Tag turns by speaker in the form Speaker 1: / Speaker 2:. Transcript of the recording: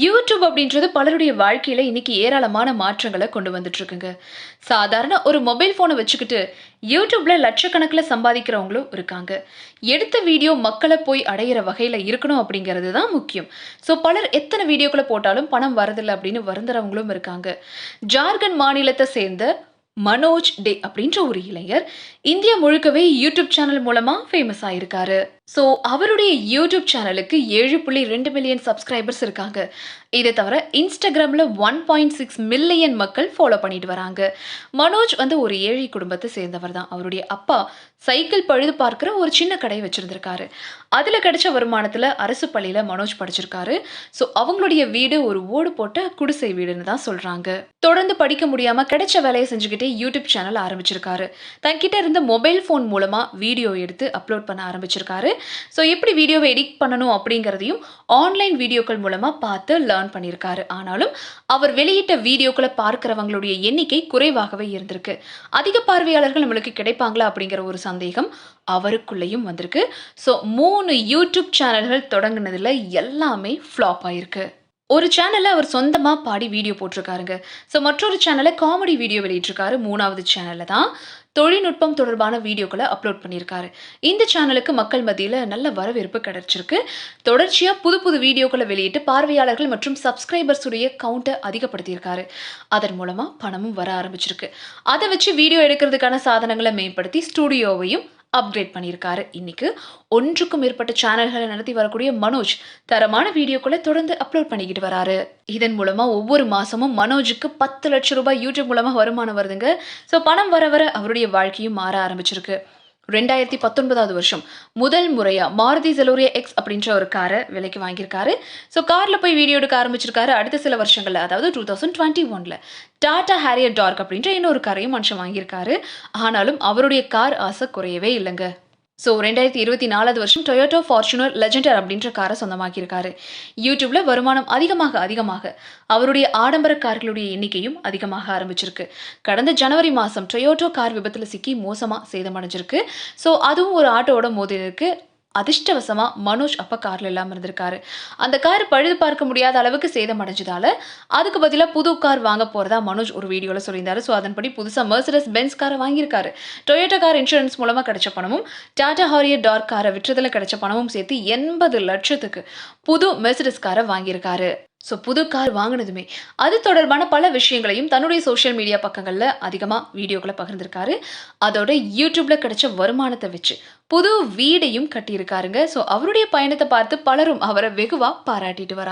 Speaker 1: YouTube அப்படின்றது பலருடைய வாழ்க்கையில இன்னைக்கு ஏராளமான மாற்றங்களை கொண்டு வந்துட்டு இருக்குங்க சாதாரண ஒரு மொபைல் ஃபோனை வச்சுக்கிட்டு யூடியூப்ல லட்சக்கணக்கில் சம்பாதிக்கிறவங்களும் இருக்காங்க. எடுத்த வீடியோ மக்களை போய் அடையிற வகையில் இருக்கணும் அப்படிங்கிறது தான் முக்கியம். ஸோ பலர் எத்தனை வீடியோக்களை போட்டாலும் பணம் வரதில்லை அப்படின்னு வருந்துறவங்களும் இருக்காங்க. ஜார்க்கண்ட் மாநிலத்தை சேர்ந்த மனோஜ் டே அப்படின்ற ஒரு இளைஞர் இந்தியா முழுக்கவே யூடியூப் சேனல் மூலமா ஃபேமஸ் ஆயிருக்காரு. ஸோ அவருடைய யூடியூப் சேனலுக்கு ஏழு புள்ளி ரெண்டு மில்லியன் சப்ஸ்கிரைபர்ஸ் இருக்காங்க. இதை தவிர இன்ஸ்டாகிராமில் ஒன் பாயிண்ட் சிக்ஸ் மில்லியன் மக்கள் ஃபாலோ பண்ணிட்டு வராங்க. மனோஜ் வந்து ஒரு ஏழை குடும்பத்தை சேர்ந்தவர் தான். அவருடைய அப்பா சைக்கிள் பழுது பார்க்குற ஒரு சின்ன கடை வச்சுருந்துருக்காரு. அதில் கிடைச்ச வருமானத்தில் அரசு பள்ளியில் மனோஜ் படிச்சிருக்காரு. ஸோ அவங்களுடைய வீடு ஒரு ஓடு போட்ட குடிசை வீடுன்னு தான் சொல்கிறாங்க தொடர்ந்து படிக்க முடியாமல் கிடைச்ச வேலையை செஞ்சுக்கிட்டே யூடியூப் சேனல் ஆரம்பிச்சிருக்காரு. தன்கிட்ட இருந்த மொபைல் ஃபோன் மூலமாக வீடியோ எடுத்து அப்லோட் பண்ண ஆரம்பிச்சிருக்காரு. ஸோ எப்படி வீடியோவை எடிட் பண்ணணும் அப்படிங்கிறதையும் ஆன்லைன் வீடியோக்கள் மூலமாக பார்த்து லேர்ன் பண்ணியிருக்காரு ஆனாலும் அவர் வெளியிட்ட வீடியோக்களை பார்க்குறவங்களுடைய எண்ணிக்கை குறைவாகவே இருந்திருக்கு. அதிக பார்வையாளர்கள் நம்மளுக்கு கிடைப்பாங்களா அப்படிங்கிற ஒரு சந்தேகம் அவருக்குள்ளேயும் வந்திருக்கு. ஸோ மூணு யூடியூப் சேனல்கள் தொடங்கினதில் எல்லாமே ஃப்ளாப் ஆயிருக்கு. ஒரு சேனலில் அவர் சொந்தமாக பாடி வீடியோ போட்டிருக்காருங்க. ஸோ மற்றொரு சேனலில் காமெடி வீடியோ வெளியிட்டிருக்காரு. மூணாவது சேனலில் தான். தொழில்நுட்பம் தொடர்பான வீடியோக்களை அப்லோட் பண்ணியிருக்காரு. இந்த சேனலுக்கு மக்கள் மத்தியில் நல்ல வரவேற்பு கிடைச்சிருக்கு. தொடர்ச்சியாக புது புது வீடியோக்களை வெளியிட்டு பார்வையாளர்கள் மற்றும் சப்ஸ்கிரைபர்ஸ் உடைய கவுண்ட்டை அதிகப்படுத்தியிருக்காரு. அதன் மூலமாக பணமும் வர ஆரம்பிச்சிருக்கு. அதை வச்சு வீடியோ எடுக்கிறதுக்கான சாதனங்களை மேம்படுத்தி ஸ்டூடியோவையும் அப்கிரேட் பண்ணியிருக்காரு. இன்னைக்கு ஒன்றுக்கும் மேற்பட்ட சேனல்களை நடத்தி வரக்கூடிய மனோஜ் தரமான வீடியோக்களை தொடர்ந்து அப்லோட் பண்ணிக்கிட்டு வராரு. இதன் மூலமா ஒவ்வொரு மாசமும் மனோஜுக்கு பத்து லட்சம் ரூபாய் யூடியூப் மூலமா வருமானம் வருதுங்க. ஸோ பணம் வர வர அவருடைய வாழ்க்கையும் மாற ஆரம்பிச்சிருக்கு. ரெண்டாயிரத்தி பத்தொன்பதாவது வருஷம். முதல் முறையாக மாருதி செலோரியா எக்ஸ் அப்படின்ற ஒரு காரை விலைக்கு வாங்கியிருக்காரு. ஸோ காரில் போய் வீடியோ எடுக்க ஆரம்பிச்சிருக்காரு அடுத்த சில வருஷங்களில் அதாவது டூ தௌசண்ட் டுவெண்ட்டி ஒன்ல டாடா ஹேரியர் டார்க் அப்படின்ற இன்னொரு காரையும் மனுஷன் வாங்கியிருக்காரு. ஆனாலும் அவருடைய கார் ஆசை குறையவே இல்லைங்க. ஸோ ரெண்டாயிரத்தி இருபத்தி நாலாவது வருஷம் டொயோட்டோ ஃபார்ச்சுனர் லெஜெண்டர் அப்படின்ற காரை சொந்தமாக்கியிருக்காரு. யூடியூப்ல வருமானம் அதிகமாக அதிகமாக அவருடைய ஆடம்பர கார்களுடைய எண்ணிக்கையும் அதிகமாக ஆரம்பிச்சிருக்கு. கடந்த ஜனவரி மாதம் டொயோட்டோ கார் விபத்தில் சிக்கி மோசமாக சேதமடைஞ்சிருக்கு. ஸோ அதுவும் ஒரு ஆட்டோவோட மோதிருக்கு அதிர்ஷ்டவசமாக மனோஜ் அப்பா காரில் இல்லாமல் இருந்திருக்காரு. அந்த கார் பழுது பார்க்க முடியாத அளவுக்கு சேதம் அடைஞ்சதால அதுக்கு பதிலாக புது கார் வாங்க போகிறதா மனோஜ் ஒரு வீடியோவில் சொல்லியிருந்தாரு. ஸோ அதன்படி புதுசாக மெர்சரஸ் பென்ஸ் காரை வாங்கியிருக்காரு. டொயோட்டோ கார் இன்சூரன்ஸ் மூலமாக கிடைச்ச பணமும் டாடா ஹாரியர் டார்க் காரை விற்றதில் கிடைச்ச பணமும் சேர்த்து எண்பது லட்சத்துக்கு புது மெர்சரஸ் காரை வாங்கியிருக்காரு. ஸோ புது கார் வாங்கினதுமே அது தொடர்பான பல விஷயங்களையும் தன்னுடைய சோஷியல் மீடியா பக்கங்களில் அதிகமாக வீடியோக்களை பகிர்ந்திருக்காரு. அதோட யூடியூப்ல கிடைச்ச வருமானத்தை வச்சு புது வீடையும் கட்டியிருக்காருங்க. ஸோ அவருடைய பயணத்தை பார்த்து பலரும் அவரை வெகுவாக பாராட்டிட்டு வராங்க.